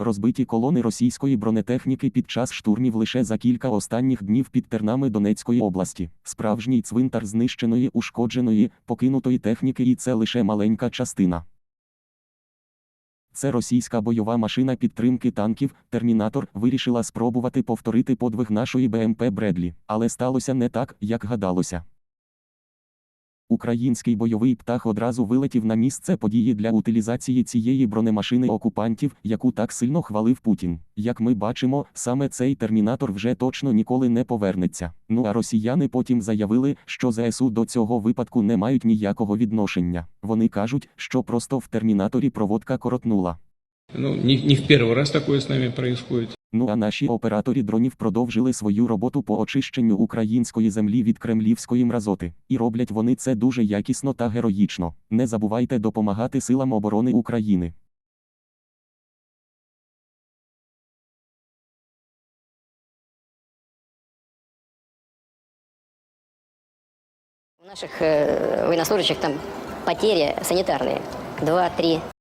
Розбиті колони російської бронетехніки під час штурмів лише за кілька останніх днів під тернами Донецької області. Справжній цвинтар знищеної, ушкодженої, покинутої техніки, і це лише маленька частина. Це російська бойова машина підтримки танків. Термінатор вирішила спробувати повторити подвиг нашої БМП Бредлі, але сталося не так, як гадалося. Український бойовий птах одразу вилетів на місце події для утилізації цієї бронемашини окупантів, яку так сильно хвалив Путін. Як ми бачимо, саме цей термінатор вже точно ніколи не повернеться. Ну а росіяни потім заявили, що ЗСУ до цього випадку не мають ніякого відношення. Вони кажуть, що просто в термінаторі проводка коротнула. Ну, не, не в первый раз такое с нами происходит. Ну а наші операторі дронів продовжили свою роботу по очищенню української землі від кремлівської мразоти. І роблять вони це дуже якісно та героїчно. Не забувайте допомагати силам оборони України. У наших э, военнослужащих там потери санитарные. Два-три